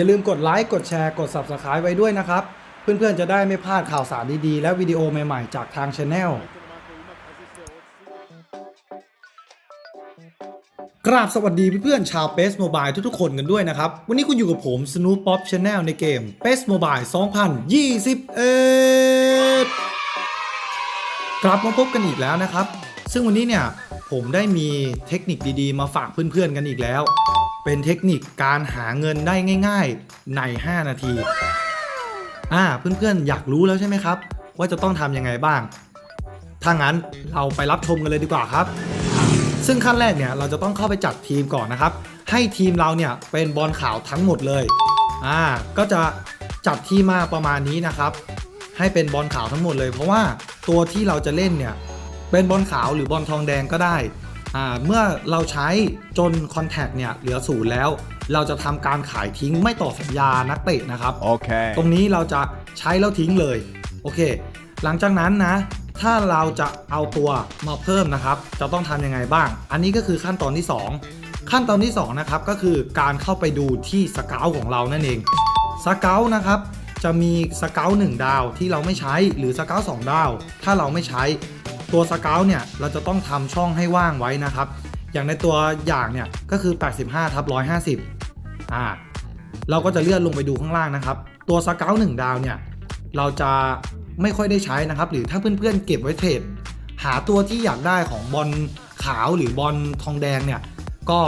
อย่าลืมกดไลค์กดแชร์กด Subscribe ไว้ด้วยนะครับ เพื่อนๆจะได้ไม่พลาดข่าวสารดีๆ และวิดีโอใหม่ๆ จากทางช anel กราบสวัสดีเพื่อนๆชาว p ป s Mobile ทุกๆคนกันด้วยนะครับ วันนี้คุณอยู่กับผม Snoop Pop Channel ในเกม p ป s Mobile 2021 กลับมาพบกันอีกแล้วนะครับ ซึ่งวันนี้เนี่ยผมได้มีเทคนิคดีๆ มาฝากเพื่อนๆกันอีกแล้ว เป็นเทคนิคการหาเงินได้ง่าย ๆใน 5 นาทีอ่าเพื่อนๆอยากรู้แล้วใช่ไหมครับ ว่าจะต้องทำยังไงบ้าง ถ้างั้นเราไปรับชมกันเลยดีกว่าครับ ซึ่งขั้นแรกเนี่ยเราจะต้องเข้าไปจัดทีมก่อนนะครับ ให้ทีมเราเนี่ยเป็นบอลขาวทั้งหมดเลยอ่าก็จะจัดทีมมาประมาณนี้นะครับ ให้เป็นบอลขาวทั้งหมดเลย เพราะว่าตัวที่เราจะเล่นเนี่ยเป็นบอลขาวหรือบอลทองแดงก็ได้ เมื่อเราใช้จนคอนแทคเนี่ยเหลือศูนย์แล้ว เราจะทำการขายทิ้งไม่ต่อสัญญานักเตะนะครับ Okay. ตรงนี้เราจะใช้แล้วทิ้งเลย โอเค หลังจากนั้นนะ ถ้าเราจะเอาตัวมาเพิ่มนะครับ จะต้องทำยังไงบ้าง อันนี้ก็คือขั้นตอนที่ 2 ขั้นตอนที่2นะครับก็คือการเข้าไปดูที่สเกลของเรานั่นเองสเกลนะครับจะมีสเกล1ดาวที่เราไม่ใช้หรือสเกล2ดาว ถ้าเราไม่ใช้ ตัวสเกลเนี่ยเราจะต้องทำช่องให้ว่างไว้นะครับ อย่างในตัวอย่างเนี่ยก็คือ 85ทับ150อ่าเราก็จะเลื่อนลงไปดูข้างล่างนะครับ ตัวสเกลหนึ่งดาวเนี่ยเราจะไม่ค่อยได้ใช้นะครับ หรือถ้าเพื่อนๆเก็บไว้เทรดหาตัวที่อยากได้ของบอลขาวหรือบอลทองแดงเนี่ยก็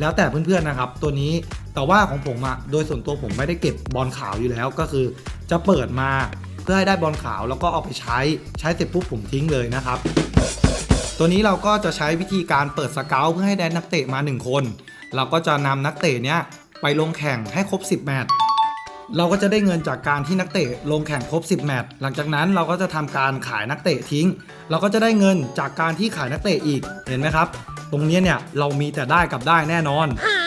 แล้วแต่เพื่อนๆนะครับ ตัวนี้แต่ว่าของผมอะโดยส่วนตัวผมไม่ได้เก็บบอลขาวอยู่แล้วก็คือ จะเปิดมา เพื่อให้ได้บอลขาวแล้วก็เอาไปใช้ใช้เสร็จปุ๊บผมทิ้งเลยนะครับ ตัวนี้เราก็จะใช้วิธีการเปิดสเกลเพื่อให้ได้นักเตะมา 1 คน เราก็จะนำนักเตะเนี้ยไปลงแข่งให้ครบ 10 แมตช์เราก็จะได้เงินจากการที่นักเตะลงแข่งครบ 10 แมตช์ หลังจากนั้นเราก็จะทำการขายนักเตะทิ้ง เราก็จะได้เงินจากการที่ขายนักเตะอีก เห็นไหมครับ ตรงนี้เนี่ยเรามีแต่ได้กับได้แน่นอน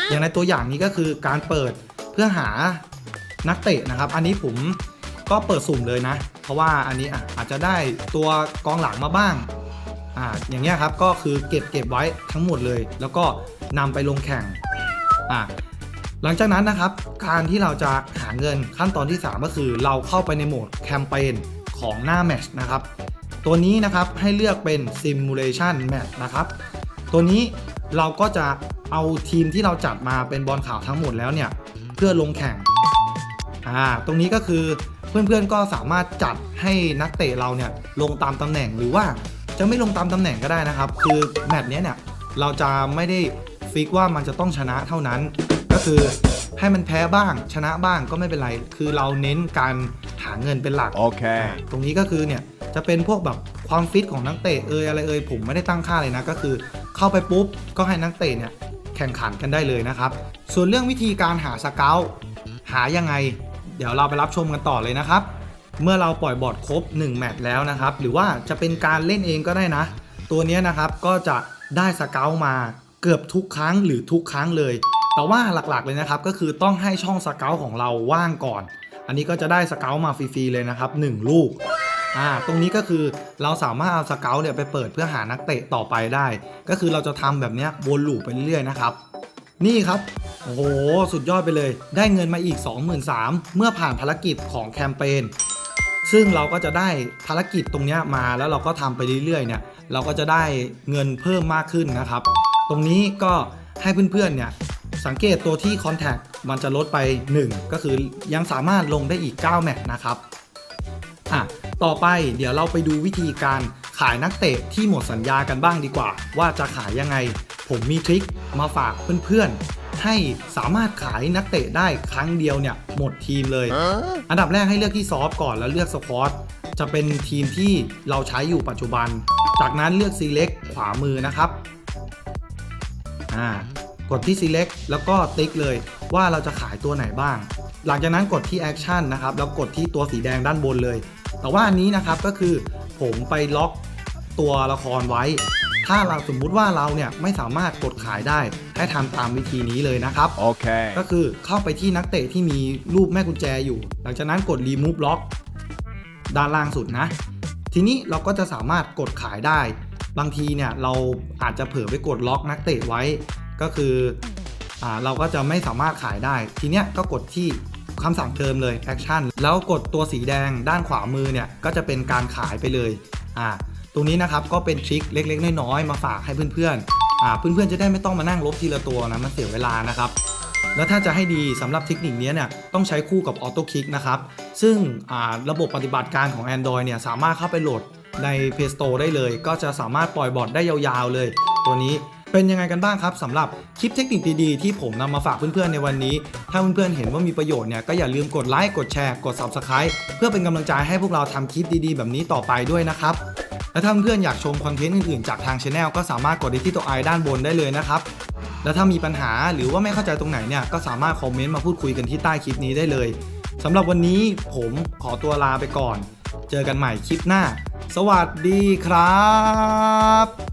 อย่างในตัวอย่างนี้ก็คือการเปิดเพื่อหานักเตะนะครับ อันนี้ผม ก็เปิดสุ่มเลยนะ เพราะว่าอันนี้อาจจะได้ตัวกองหลังมาบ้างอ่าอย่างเงี้ยครับก็คือเก็บเก็บไว้ทั้งหมดเลย แล้วก็นำไปลงแข่งอ่าหลังจากนั้นนะครับ การที่เราจะหาเงินขั้นตอนที่ 3 ก็คือเราเข้าไปในโหมดแคมเปญของหน้าแมชนะครับ ตัวนี้นะครับให้เลือกเป็น Simulation Match นะครับ ตัวนี้เราก็จะเอาทีมที่เราจัดมาเป็นบอลขาวทั้งหมดแล้วเนี่ย เพื่อลงแข่งอ่าตรงนี้ก็คือ เพื่อนๆก็สามารถจัดให้นักเตะเราเนี่ยลงตามตำแหน่งหรือว่าจะไม่ลงตามตำแหน่งก็ได้นะครับ คือแมตช์เนี้ยเนี่ยเราจะไม่ได้ฟิกว่ามันจะต้องชนะเท่านั้น ก็คือให้มันแพ้บ้างชนะบ้างก็ไม่เป็นไร คือเราเน้นการหาเงินเป็นหลัก Okay. ตรงนี้ก็คือเนี่ยจะเป็นพวกแบบความฟิตของนักเตะเอยอะไรเอยผมไม่ได้ตั้งค่าเลยนะก็คือ เข้าไปปุ๊บก็ให้นักเตะเนี่ยแข่งขันกันได้เลยนะครับ ส่วนเรื่องวิธีการหาสเกลหายังไงเดี๋ยวเราไปรับชมกันต่อเลยนะครับ เมื่อเราปล่อยบอร์ดครบ 1 แมตช์แล้วนะครับ หรือว่าจะเป็นการเล่นเองก็ได้นะ ตัวนี้นะครับก็จะได้สเกลมาเกือบทุกครั้งหรือทุกครั้งเลย แต่ว่าหลักๆเลยนะครับก็คือต้องให้ช่องสเกลของเราว่างก่อน อันนี้ก็จะได้สเกลมาฟรีๆเลยนะครับ1ลูกอ่าตรงนี้ก็คือเราสามารถเอาสเกลเนี่ยไปเปิดเพื่อหานักเตะต่อไปได้ ก็คือเราจะทำแบบนี้วนลูปไปเรื่อยๆนะครับ นี่ครับ โอ้โห สุดยอดไปเลย ได้เงินมาอีก 23,000เมื่อผ่านภารกิจของแคมเปญซึ่งเราก็จะได้ภารกิจตรงนี้มาแล้วเราก็ทำไปเรื่อยๆเนี่ยเราก็จะได้เงินเพิ่มมากขึ้นนะครับ ตรงนี้ก็ให้เพื่อนๆเนี่ยสังเกตตัวที่ Contact มันจะลดไป 1 ก็คือยังสามารถลงได้อีก 9 แมตช์นะครับอะต่อไปเดี๋ยวเราไปดูวิธีการขายนักเตะที่หมดสัญญากันบ้างดีกว่า ว่าจะขายยังไง ผมมีทริคมาฝากเพื่อนๆ ให้สามารถขายนักเตะได้ครั้งเดียวเนี่ย หมดทีมเลย อันดับแรกให้เลือกที่ซอฟต์ก่อนแล้วเลือกสควอตจะเป็นทีมที่เราใช้อยู่ปัจจุบัน จากนั้นเลือก select ขวามือนะครับอ่ากดที่ select แล้วก็ติ๊กเลยว่าเราจะขายตัวไหนบ้าง หลังจากนั้นกดที่ action นะครับ แล้วกดที่ตัวสีแดงด้านบนเลย แต่ว่าอันนี้นะครับก็คือผมไปล็อกตัวละครไว้ ถ้าเราสมมุติว่าเราเนี่ยไม่สามารถกดขายได้ให้ทำตามวิธีนี้เลยนะครับ Okay. ก็คือเข้าไปที่นักเตะที่มีรูปแม่กุญแจอยู่ หลังจากนั้นกด remove lock ด้านล่างสุดนะ ทีนี้เราก็จะสามารถกดขายได้ บางทีเนี่ยเราอาจจะเผลอไปกดล็อกนักเตะไว้ ก็คืออาเราก็จะไม่สามารถขายได้ ทีเนี้ยก็กดที่คำสั่งเติมเลย action แล้วกดตัวสีแดงด้านขวามือเนี่ยก็จะเป็นการขายไปเลย อ่า ตรงนี้นะครับก็เป็นทริคเล็ก ๆ น้อยๆมาฝากให้เพื่อนๆอ่าเพื่อนๆจะได้ไม่ต้องมานั่งลบทีละตัวนะมันเสียเวลานะครับแล้วถ้าจะให้ดีสำหรับเทคนิคนี้เนี่ยต้องใช้คู่กับ Auto Kick นะครับ ซึ่งอ่าระบบปฏิบัติการของ Android เนี่ยสามารถเข้าไปโหลดใน Play Store ได้เลย ก็จะสามารถปล่อยบอทได้ยาวๆเลย ตัวนี้เป็นยังไงกันบ้างครับสำหรับคลิปเทคนิคดีๆ ที่ผมนำมาฝากเพื่อนๆในวันนี้ ถ้าเพื่อนๆเห็นว่ามีประโยชน์เนี่ยก็อย่าลืมกดไลค์กดแชร์กด Subscribe เพื่อเป็นกำลังใจให้พวกเราทำคลิปดีๆ แบบนี้ต่อไปด้วยนะครับ และถ้าเพื่อนอยากชมคอนเทนต์อื่นๆ จากทางช anel ก็สามารถกดที่ตัวไอด้านบนได้เลยนะครับ แล้วถ้ามีปัญหาหรือว่าไม่เข้าใจตรงไหนเนี่ยก็สามารถคอมเมนต์มาพูดคุยกันที่ใต้คลิปนี้ได้เลยสำหรับวันนี้ผมขอตัวลาไปก่อน เจอกันใหม่คลิปหน้า สวัสดีครับ